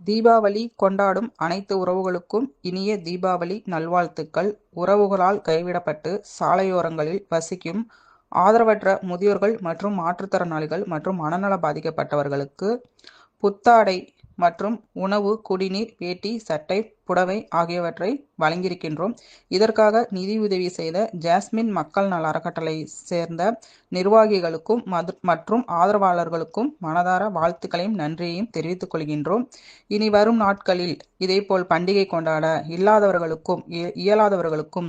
தீபாவளி கொண்டாடும் அனைத்து உறவுகளுக்கும் இனிய தீபாவளி நல்வாழ்த்துக்கள். உறவுகளால் கைவிடப்பட்டு சாலையோரங்களில் வசிக்கும் ஆதரவற்ற முதியோர்கள் மற்றும் மாற்றுத்திறனாளிகள் மற்றும் மனநல பாதிக்கப்பட்டவர்களுக்கு புத்தாடை மற்றும் உணவு, குடிநீர், வேட்டி, சட்டை, புடவை ஆகியவற்றை வழங்கியிருக்கின்றோம். இதற்காக நிதியுதவி செய்த ஜாஸ்மின் மக்கள் நல அறக்கட்டளை சேர்ந்த நிர்வாகிகளுக்கும் மற்றும் ஆதரவாளர்களுக்கும் மனதார வாழ்த்துக்களையும், நன்றியையும் தெரிவித்துக் கொள்கின்றோம். இனி வரும் நாட்களில் இதேபோல் பண்டிகை கொண்டாட இல்லாதவர்களுக்கும், இயலாதவர்களுக்கும்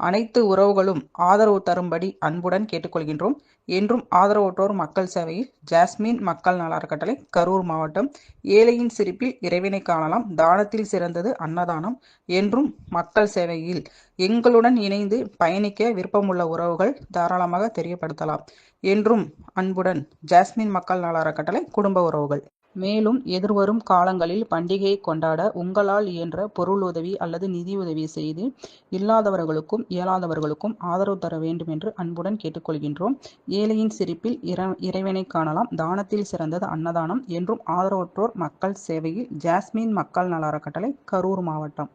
அனைத்து உறவுகளும் ஆதரவு தரும்படி அன்புடன் கேட்டுக்கொள்கின்றோம் என்றும் ஆதரவற்றோர் மக்கள் சேவையில் ஜாஸ்மின் மக்கள் நல அறக்கட்டளை, கரூர் மாவட்டம். ஏழையின் சிரிப்பில் இறைவனை காணலாம் தானத்தில் சிறந்தது அன்னதானம். என்றும் மக்கள் சேவையில் எங்களுடன் இணைந்து பயணிக்க விருப்பமுள்ள உறவுகள் தாராளமாக தெரியப்படுத்தலாம். என்றும் அன்புடன் ஜாஸ்மின் மக்கள் நல அறக்கட்டளை, குடும்ப உறவுகள். மேலும் எதிர்வரும் காலங்களில் பண்டிகையை கொண்டாட உங்களால் இயன்ற பொருளுதவி அல்லது நிதியுதவி செய்து இல்லாதவர்களுக்கும், இயலாதவர்களுக்கும் ஆதரவு தர வேண்டும் என்று அன்புடன் கேட்டுக்கொள்கின்றோம் ஏழையின் சிரிப்பில் இறைவனை காணலாம் தானத்தில் சிறந்தது அன்னதானம். என்றும் ஆதரவற்றோர் மக்கள் சேவையில் ஜாஸ்மின் மக்கள் நல அறக்கட்டளை, கரூர் மாவட்டம்.